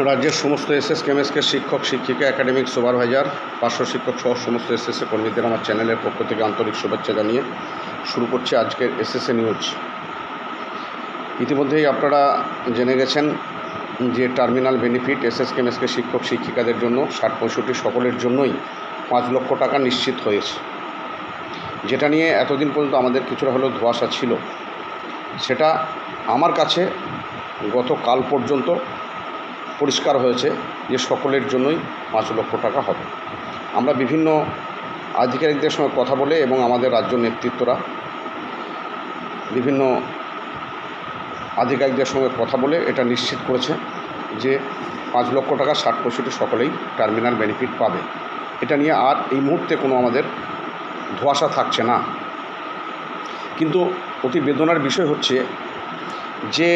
রাজ্যের সমস্ত এসএস, কেমএসকে শিক্ষক, শিক্ষিকা একাডেমিক সুপারভাইজার পার্শ্ব শিক্ষক সহ সমস্ত এসএসএ কর্মীদের আমার চ্যানেলের পক্ষ থেকে আন্তরিক শুভেচ্ছা জানিয়ে শুরু করছি আজকের এসএসএ নিউজ ইতিমধ্যেই আপনারা জেনে গেছেন যে টার্মিনাল বেনিফিট এসএস, কেমএসকে শিক্ষক, শিক্ষিকাদের জন্য ষাট পঁয়ষট্টি সকলের জন্যই পাঁচ লক্ষ টাকা নিশ্চিত হয়েছে। যেটা নিয়ে এতদিন পর্যন্ত আমাদের কিছুটা হলেও ধোঁয়াশা ছিল, সেটা আমার কাছে গতকাল পর্যন্ত পরিষ্কার হয়েছে যে সকলের জন্যই পাঁচ লক্ষ টাকা হবে। আমরা বিভিন্ন আধিকারিকদের সঙ্গে কথা বলে এবং আমাদের রাজ্য নেতৃত্বরা বিভিন্ন আধিকারিকদের সঙ্গে কথা বলে এটা নিশ্চিত করেছে যে পাঁচ লক্ষ টাকা ষাট পঁয়ষট্টি সকলেই টার্মিনাল বেনিফিট পাবে। এটা নিয়ে আর এই মুহূর্তে কোনো আমাদের ধোঁয়াশা থাকছে না। কিন্তু অতি বেদনার বিষয় হচ্ছে যে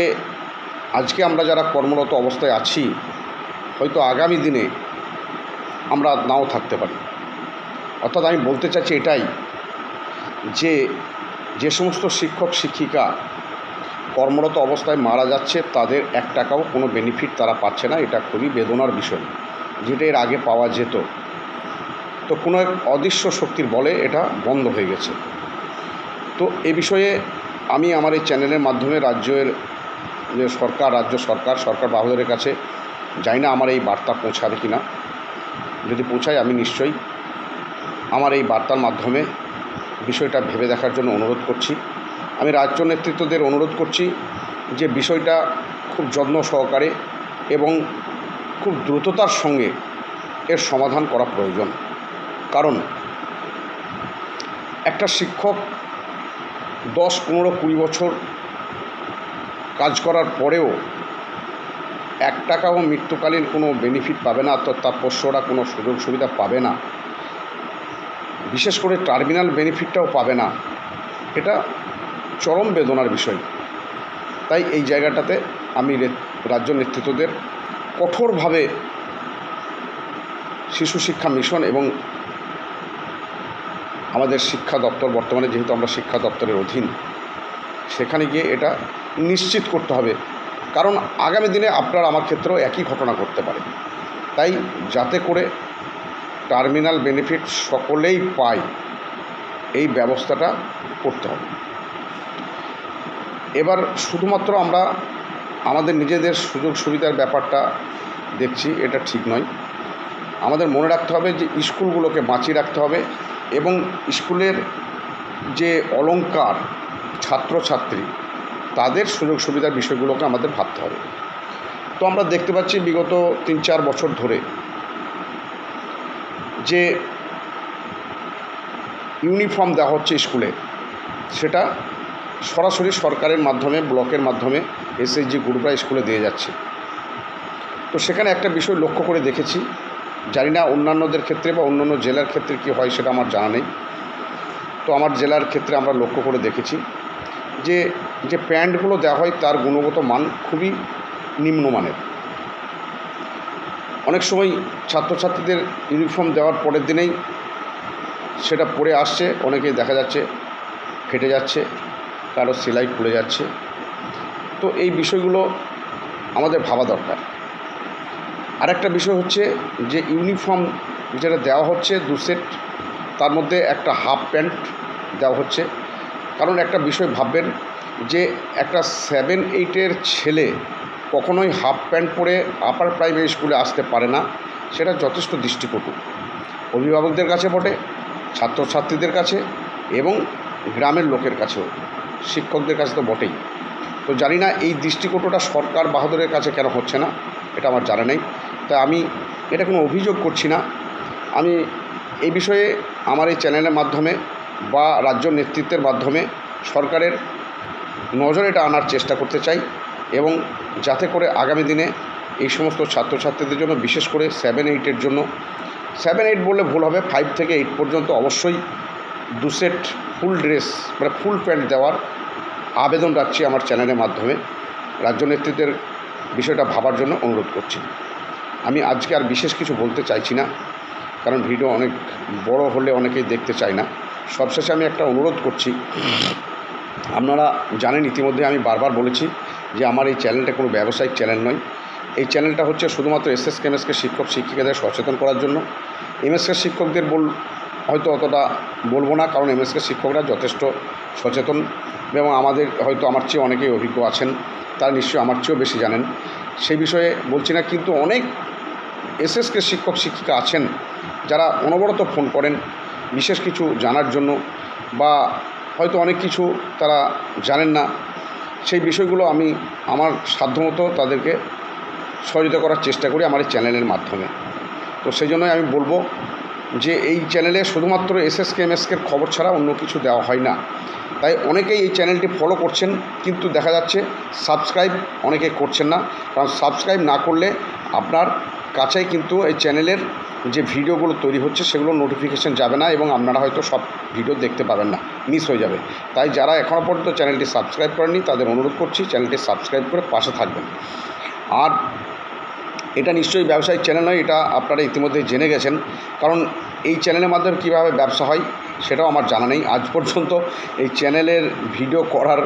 আজকে আমরা যারা কর্মরত অবস্থায় আছি, হয়তো আগামী দিনে আমরা নাও থাকতে পারি। অর্থাৎ আমি বলতে চাচ্ছি এটাই যে যে সমস্ত শিক্ষক, শিক্ষিকা কর্মরত অবস্থায় মারা যাচ্ছে, তাদের এক টাকাও কোনো বেনিফিট তারা পাচ্ছে না, এটা খুবই বেদনার বিষয়। যেটা এর আগে পাওয়া যেত। তো কোনো এক অদৃশ্য শক্তির বলে এটা বন্ধ হয়ে গেছে। তো এ বিষয়ে আমি আমার এই চ্যানেলের মাধ্যমে রাজ্যের যে সরকার, রাজ্য সরকার সরকার বাহুদের কাছে জানি না আমার এই বার্তা পৌঁছাবে কি না যদি পৌঁছায় আমি নিশ্চয়ই আমার এই বার্তার মাধ্যমে বিষয়টা ভেবে দেখার জন্য অনুরোধ করছি। আমি রাজ্য নেতৃত্বদের অনুরোধ করছি যে বিষয়টা খুব যত্ন সহকারে এবং খুব দ্রুততার সঙ্গে এর সমাধান করা প্রয়োজন। কারণ একটা শিক্ষক দশ, পনেরো, কুড়ি বছর কাজ করার পরেও এক টাকাও মৃত্যুকালীন কোনো বেনিফিট পাবে না অর্থাৎ তার পোষ্যরা কোনো সুযোগ সুবিধা পাবে না। বিশেষ করে টার্মিনাল বেনিফিটটাও পাবে না। এটা চরম বেদনার বিষয়। তাই এই জায়গাটাতে আমি রাজ্য নেতৃত্বদের কঠোরভাবে শিশু শিক্ষা মিশন এবং আমাদের শিক্ষা দপ্তর, বর্তমানে যেহেতু আমরা শিক্ষা দপ্তরের অধীন, সেখানে গিয়ে এটা নিশ্চিত করতে হবে। কারণ আগামী দিনে আপনার আমার ক্ষেত্রেও একই ঘটনা ঘটতে পারে। তাই যাতে করে টার্মিনাল বেনিফিট সকলেই পায়, এই ব্যবস্থাটা করতে হবে। এবার শুধুমাত্র আমরা আমাদের নিজেদের সুযোগ সুবিধার ব্যাপারটা দেখছি, এটা ঠিক নয়। আমাদের মনে রাখতে হবে যে স্কুলগুলোকে বাঁচিয়ে রাখতে হবে এবং স্কুলের যে অলঙ্কার ছাত্রছাত্রী তাদের সুযোগ সুবিধার বিষয়গুলোকে আমাদের ভাবতে হবে। তো আমরা দেখতে পাচ্ছি বিগত তিন চার বছর ধরে যে ইউনিফর্ম দেওয়া হচ্ছে স্কুলে, সেটা সরাসরি সরকারের মাধ্যমে, ব্লকের মাধ্যমে এসএইচজি গ্রুপরা স্কুলে দিয়ে যাচ্ছে। তো সেখানে একটা বিষয় লক্ষ্য করে দেখেছি, জানি না অন্যান্যদের ক্ষেত্রে বা অন্যান্য জেলার ক্ষেত্রে কী হয় সেটা আমার জানা নেই। তো আমার জেলার ক্ষেত্রে আমরা লক্ষ্য করে দেখেছি যে যে প্যান্টগুলো দেওয়া হয় তার গুণগত মান খুবই নিম্নমানের। অনেক সময় ছাত্রছাত্রীদের ইউনিফর্ম দেওয়ার পরের দিনেই সেটা পরে আসছে, অনেকেই দেখা যাচ্ছে ফেটে যাচ্ছে, কারও সেলাই খুলে যাচ্ছে। তো এই বিষয়গুলো আমাদের ভাবা দরকার। আরেকটা বিষয় হচ্ছে যে ইউনিফর্ম যেটা দেওয়া হচ্ছে দু সেট তার মধ্যে একটা হাফ প্যান্ট দেওয়া হচ্ছে। কারণ একটা বিষয় ভাববেন যে একটা সেভেন এইটের ছেলে কখনোই হাফ প্যান্ট পরে আপার প্রাইমারি স্কুলে আসতে পারে না, সেটা যথেষ্ট দৃষ্টিকটু। অভিভাবকদের কাছে বটে, ছাত্রছাত্রীদের কাছে এবং গ্রামের লোকের কাছেও, শিক্ষকদের কাছে তো বটেই। তো জানি না এই দৃষ্টিকটুটা সরকার বাহাদুরের কাছে কেন হচ্ছে না, এটা আমার জানা নেই। তাই আমি এটা কোনো অভিযোগ করছি না। আমি এই বিষয়ে আমার এই চ্যানেলের মাধ্যমে বা রাজ্য নেতৃত্বের মাধ্যমে সরকারের নজরে এটা আনার চেষ্টা করতে চাই এবং যাতে করে আগামী দিনে এই সমস্ত ছাত্রছাত্রীদের জন্য, বিশেষ করে সেভেন এইটের জন্য সেভেন এইট বললে ভুল হবে ফাইভ থেকে এইট পর্যন্ত অবশ্যই দু সেট ফুল ড্রেস মানে ফুল প্যান্ট দেওয়ার আবেদন রাখছি আমার চ্যানেলের মাধ্যমে। রাজ্য নেতৃত্বের বিষয়টা ভাবার জন্য অনুরোধ করছি। আমি আজকে আর বিশেষ কিছু বলতে চাইছি না, কারণ ভিডিও অনেক বড় হলে অনেকেই দেখতে চায় না। সবশেষে আমি একটা অনুরোধ করছি আপনারা জানেন ইতিমধ্যে আমি বারবার বলেছি যে আমার এই চ্যানেলটা কোনো ব্যবসায়িক চ্যানেল নয়। এই চ্যানেলটা হচ্ছে শুধুমাত্র এস এস কেমএসকে শিক্ষক শিক্ষিকাদের সচেতন করার জন্য। এমএসকে শিক্ষকদের বল হয়তো অতটা বলব না, কারণ এমএসকে শিক্ষকরা যথেষ্ট সচেতন এবং আমাদের হয়তো আমার চেয়ে অনেকেই অভিজ্ঞ আছেন, তারা নিশ্চয়ই আমার চেয়েও বেশি জানেন। সেই বিষয়ে বলছি না, কিন্তু অনেক এসএসকে শিক্ষক শিক্ষিকা আছেন যারা অনবরত ফোন করেন, বিশেষ কিছু জানার জন্য বা হয়তো অনেক কিছু তারা জানেন না। সেই বিষয়গুলো আমি আমার সাধ্যমতো তাদেরকে সহযোগিতা করার চেষ্টা করি আমার এই চ্যানেলের মাধ্যমে। তো সেই জন্যই আমি বলব যে এই চ্যানেলে শুধুমাত্র এসএসকে এমএসকের খবর ছাড়া অন্য কিছু দেওয়া হয় না। তাই অনেকেই এই চ্যানেলটি ফলো করছেন, কিন্তু দেখা যাচ্ছে সাবস্ক্রাইব অনেকে করছেন না। কারণ সাবস্ক্রাইব না করলে আপনার কাছে কিন্তু এই চ্যানেলের যে ভিডিওগুলো তৈরি হচ্ছে সেগুলো নোটিফিকেশান যাবে না এবং আপনারা হয়তো সব ভিডিও দেখতে পাবেন না মিস হয়ে যাবে। তাই যারা এখনও পর্যন্ত চ্যানেলটি সাবস্ক্রাইব করেননি, তাদের অনুরোধ করছি চ্যানেলটি সাবস্ক্রাইব করে পাশে থাকবেন। আর এটা নিশ্চয়ই ব্যবসায়িক চ্যানেল নয়, এটা আপনারা ইতিমধ্যে জেনে গেছেন। কারণ এই চ্যানেলের মাধ্যমে কীভাবে ব্যবসা হয় সেটাও আমার জানা নেই। আজ পর্যন্ত এই চ্যানেলের ভিডিও করার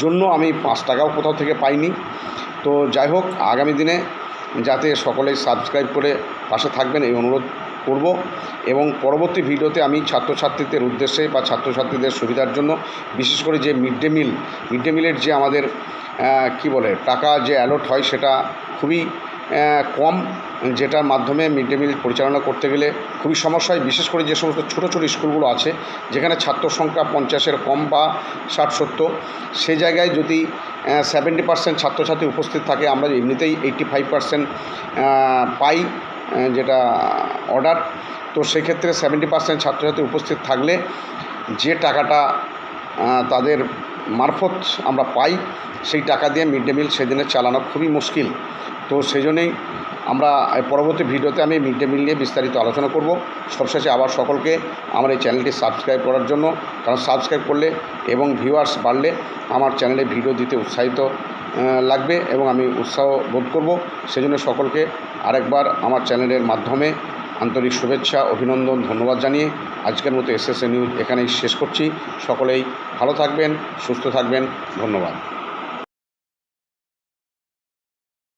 জন্য আমি পাঁচ টাকাও কোথাও থেকে পাইনি। তো যাই হোক, আগামী দিনে যাতে সকলেই সাবস্ক্রাইব করে পাশে থাকবেন, এই অনুরোধ করব। এবং পরবর্তী ভিডিওতে আমি ছাত্রছাত্রীদের উদ্দেশ্যে বা ছাত্রছাত্রীদের সুবিধার জন্য বিশেষ করে যে mid day meal, mid day মিলের যে আমাদের কী বলে, টাকা যে অ্যালট হয় সেটা খুবই কম, যেটার মাধ্যমে মিড ডে মিল পরিচালনা করতে গেলে খুবই সমস্যা হয়। বিশেষ করে যে সমস্ত ছোটো ছোটো স্কুলগুলো আছে, যেখানে ছাত্র সংখ্যা পঞ্চাশের কম বা ষাট, সত্তর, সে জায়গায় যদি সেভেন্টি পার্সেন্ট ছাত্রছাত্রী উপস্থিত থাকে, আমরা এমনিতেই এইট্টি ফাইভ পার্সেন্ট পাই যেটা অর্ডার তো সেক্ষেত্রে সেভেন্টি পার্সেন্ট ছাত্রছাত্রী উপস্থিত থাকলে যে টাকাটা তাদের মারফত আমরা পাই, সেই টাকা দিয়ে মিড ডে মিল সেদিনে চালানো খুবই মুশকিল। তো সেই জন্যেই আমরা পরবর্তী ভিডিওতে আমি মিড ডে মিল নিয়ে বিস্তারিত আলোচনা করব। সবশেষে আবার সকলকে আমার এই চ্যানেলটি সাবস্ক্রাইব করার জন্য, কারণ সাবস্ক্রাইব করলে এবং ভিউয়ার্স বাড়লে আমার চ্যানেলে ভিডিও দিতে উৎসাহিত লাগবে এবং আমি উৎসাহ বোধ করব। সেজন্য সকলকে আরেকবার আমার চ্যানেলের মাধ্যমে আন্তরিক শুভেচ্ছা, অভিনন্দন, ধন্যবাদ জানিয়ে আজকের মতো এস এস নিউজ এখানেই শেষ করছি। সকলেই ভালো থাকবেন, সুস্থ থাকবেন, ধন্যবাদ।